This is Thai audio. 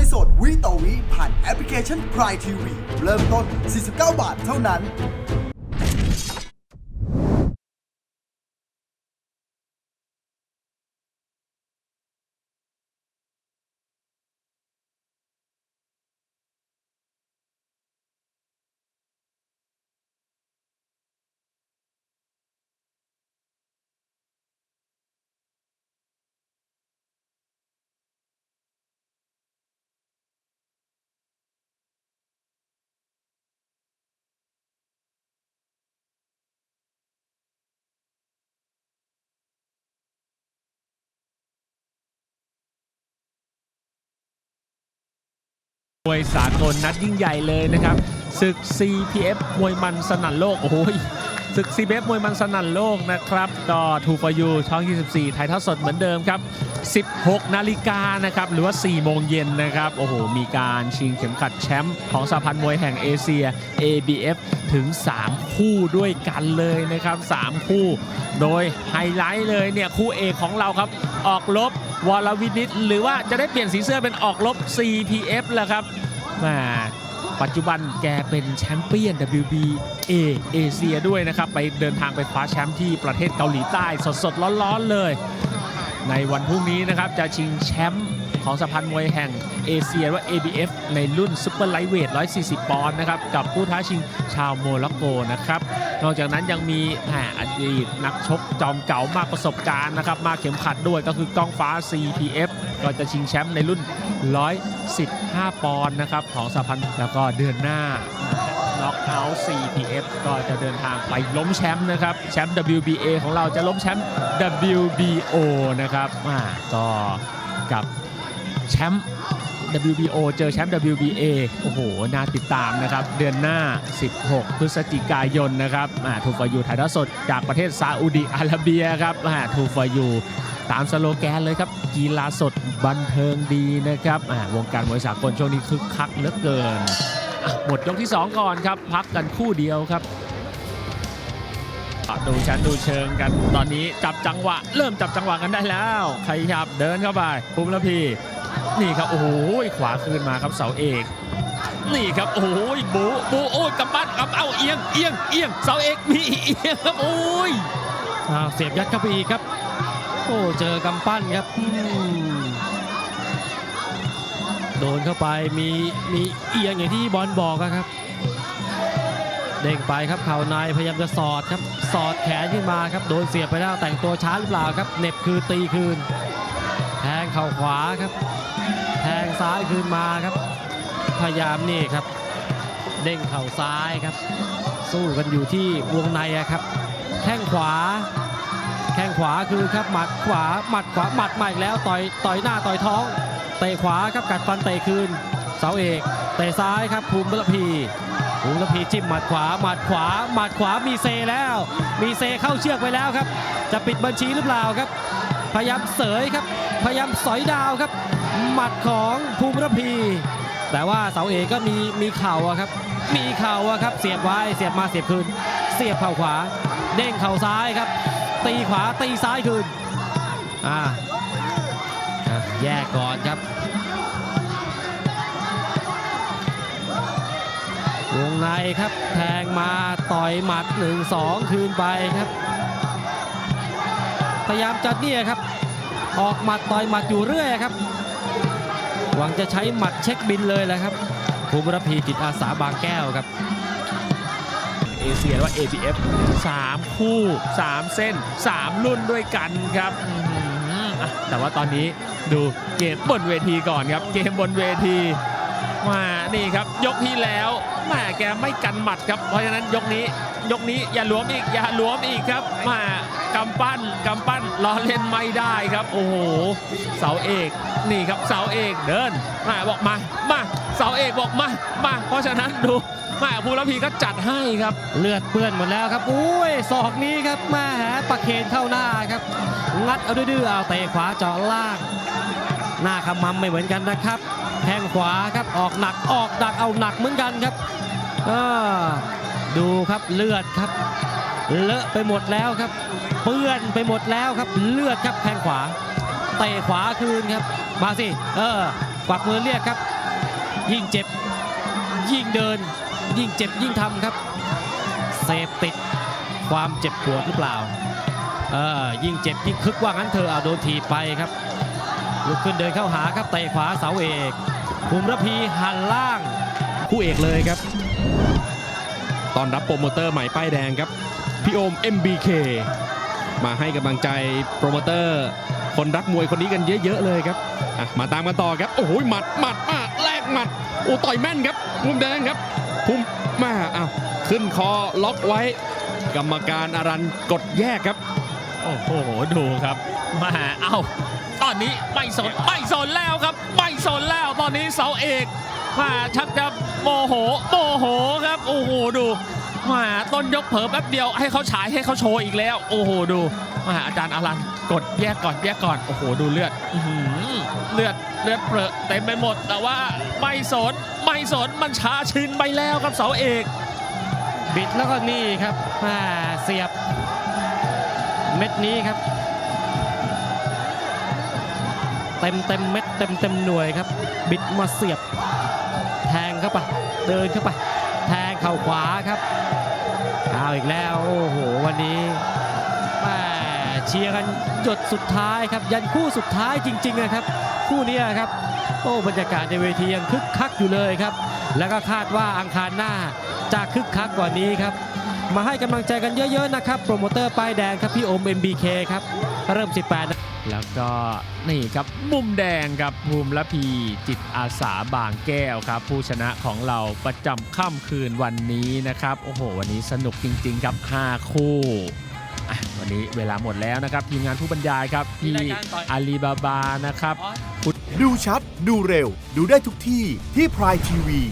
วยสดวิต่อวิผ่านแอปพลิเคชัน Prime TV เริ่มต้น 49 บาทเท่านั้น มวยสากลนัดยิ่งใหญ่เลยนะครับศึก CPF มวยมันสนั่นโลก โอ้ย ศึก CPF มวยมันสนั่นโลกนะครับ ก็ทูฟยูช่อง 24 ถ่ายทอดสดเหมือนเดิมครับ 16 นาฬิกานะครับ หรือว่า 4 โมงเย็นนะครับ โอ้โห มีการชิงเข็มขัดแชมป์ของสหพันธ์มวยแห่งเอเชีย ABF ถึง 3 คู่ด้วยกันเลยนะครับ 3 คู่ โดยไฮไลท์เลยเนี่ย คู่เอกของเราครับ ออกลบวรวินิตหรือว่าจะได้เปลี่ยนสีเสื้อเป็นออกลบ CPF แล้วครับมา ปัจจุบันแกเป็นแชมเปี้ยน WBA เอเชียด้วยนะครับ ไปเดินทางไปคว้าแชมป์ที่ประเทศเกาหลีใต้สดๆ ร้อนๆเลย ในวันพรุ่งนี้นะครับจะชิงแชมป์ ของสหพันธ์มวยแห่งเอเชียว่า ABF ในรุ่นซุปเปอร์ไลท์เวท 140 ปอนด์นะครับ กับผู้ท้าชิงชาวโมร็อกโกนะครับ นอกจากนั้นยังมีแหอดีตนักชกจอมเก่ามากประสบการณ์นะครับ มาเข็มขัดด้วยก็คือกองฟ้า CPF ก็จะชิงแชมป์ในรุ่น 115 ปอนด์นะครับของสหพันธ์แล้วก็เดือนหน้าน็อกเอาท์ CPF ก็จะเดินทางไปล้มแชมป์นะครับ แชมป์ WBA ของเราจะล้มแชมป์ WBO นะครับอ่าก็กับ แชมป์ WBO เจอแชมป์ WBA โอ้โห น่าติดตามนะครับ เดือนหน้า 16 พฤศจิกายนนะครับทูฟอยูถ่ายทอดสดจากประเทศซาอุดิอาระเบียครับทูฟอยูตามสโลแกนเลยครับ กีฬาสดบันเทิงดีนะครับวงการมวยสากลช่วงนี้คึกคักเหลือเกิน หมดยกที่ 2 ก่อนครับ พักกันคู่เดียวครับดูชั้นดูเชิงกันตอนนี้จับจังหวะ เริ่มจับจังหวะกันได้แล้วขยับเดินเข้าไปภูมิละพี นี่ครับโอ้โหขวาคืนมาครับเสาเอกนี่ครับโอ้โหบูบูโอ้ยกำปั้นกำเอาเอียงเอียงเอียงเสาเอกมีเอียงครับโอ้ยเสียบยัดเข้าไปอีกครับโอ้เจอกำปั้นครับโดนเข้าไปมีมีเอียงอย่างที่บอลบอกอะครับ เด้งไปครับเข่าในพยายามจะสอดครับสอดแขนขึ้นมาครับโดนเสียบไปแล้วแต่งตัวช้าหรือเปล่าครับเน็บคืนตีคืน เข่าขวาครับ แทงซ้ายคืนมาครับ พยายามนี่ครับ เด้งเข่าซ้ายครับ สู้กันอยู่ที่วงในครับ แข้งขวา แข้งขวาคือครับหมัดขวาหมัดขวาหมัดมาอีกแล้วต่อยต่อยหน้าต่อยท้องเตะขวาครับกัดฟันเตะคืนเสาเอกเตะซ้ายครับภูมิระพีภูมิระพีจิ้มหมัดขวาหมัดขวาหมัดขวามีเซแล้ว มีเซเข้าเชือกไปแล้วครับ จะปิดบัญชีหรือเปล่าครับ พยายามเสยครับ พยายามสอยดาวครับ หมัดของภูมิรพี แต่ว่าเสาเอกก็มีมีเข่าครับ มีเข่าครับ เสียบไว้ เสียบมาเสียบคืน เสียบเข่าขวา เด้งเข่าซ้ายครับ ตีขวาตีซ้ายคืน อ่าแยกก่อนครับวงในครับ แทงมาต่อยหมัด 1 2 คืนไปครับ พยายามจะเนี่ยครับ ออกหมัดต่อยหมัดอยู่เรื่อยครับ หวังจะใช้หมัดเช็คบินเลยแหละครับภูมิรพีจิตอาสาบางแก้วครับเอเชียหรือว่า ABF 3 คู่ 3 เส้น 3 รุ่นด้วยกันครับอื้อหืออะแต่ว่าตอนนี้ดูเกมบนเวทีก่อนครับ เกมบนเวทีมานี่ครับ ยกที่แล้วแหมาแกไม่กันหมัดครับ เพราะฉะนั้นยกนี้ ยกนี้อย่าหลวมอีกอย่าหลวมอีกครับมากำปั้นกำปั้นล้อเล่นไม่ได้ครับ โอ้โหเสาเอกนี่ครับเสาเอกเดินมาบอกมามาเสาเอกบอกมามาเพราะฉะนั้นดูมาภูรพีก็จัดให้ครับ เลือดเปื้อนหมดแล้วครับอุ้ยศอกนี้ครับมาแหปะเคนเข้าหน้าครับงัดเอาดื้อๆเอาเตะขวาเจาะล่าง หน้าขมำไม่เหมือนกันนะครับแข้งขวาครับออกหนักออกหนักเอาหนักเหมือนกันครับอ่า ดูครับเลือดครับเลอะไปหมดแล้วครับ เปื้อนไปหมดแล้วครับ เลือดครับแข้งขวาเตะขวาคืนครับ มาสิ เออกวักมือเรียกครับ ยิ่งเจ็บ ยิ่งเดิน ยิ่งเจ็บยิ่งทำครับเสพติดความเจ็บปวดหรือเปล่าเออยิ่งเจ็บยิ่งคึกว่างั้นเธอเอาโดนถีไปครับลุกขึ้นเดินเข้าหาครับเตะขวาเสาเอกภูมิระพีหันล่างคู่เอกเลยครับ ตอนรับโปรโมเตอร์ใหม่ป้ายแดงครับ พี่โอม MBK มาให้กำลังใจโปรโมเตอร์ คนรักมวยคนนี้กันเยอะ ๆ เลยครับมาตามกันต่อครับโอ้โหหมัดหมัดมาแลกหมัดโอ้ต่อยแม่นครับมุมแดงครับภูมิมาอ้าวขึ้นคอล็อกไว้ กรรมการอารันกดแยกครับ โอ้โหดูครับมาเอ้าตอนนี้ไม่สนไม่สนแล้วครับ ไม่สนแล้วตอนนี้เสาเอก มาชักจะโมโหโมโหครับ โอ้โหดูมาต้นยกเผลอแป๊บเดียวให้เขาฉายให้เขาโชว์อีกแล้ว โอ้โหดูมาอาจารย์อลันกดแยกก่อนแยกก่อนโอ้โหดูเลือดอเลือดเลือดเปรอะเต็มไปหมด แต่ว่าไม่สนไม่สนมันชาชินไปแล้วครับเสาเอก บิดแล้วก็นี่ครับอ่าเสียบ เม็ดนี้ครับ เต็มเต็มเม็ดเต็มเต็มหน่วยครับ บิดมาเสียบ แทงเข้าไปเดินเข้าไป แทงเข่าขวาครับเอาอีกแล้วโอ้โหวันนี้แม่เชียร์กันหยดสุดท้ายครับ ยันคู่สุดท้ายจริงๆนะครับ คู่นี้ครับโอ้บรรยากาศในเวทียังคึกคักอยู่เลยครับ แล้วก็คาดว่าอังคารหน้าจะคึกคักกว่านี้ครับ มาให้กำลังใจกันเยอะๆนะครับ โปรโมเตอร์ป้ายแดงครับพี่โอม MBK ครับ เริ่ม 18นะ แล้วก็นี่ครับมุมแดงครับภูมิละพีจิตอาสาบางแก้วครับ ผู้ชนะของเราประจำค่ำคืนวันนี้นะครับ โอ้โห วันนี้สนุกจริง ๆ ครับ 5 คู่วันนี้เวลาหมดแล้วนะครับ ทีมงานผู้บรรยายครับพี่อาลีบาบานะครับดูชัด ดูเร็ว ดูได้ทุกที่ที่พรายทีวี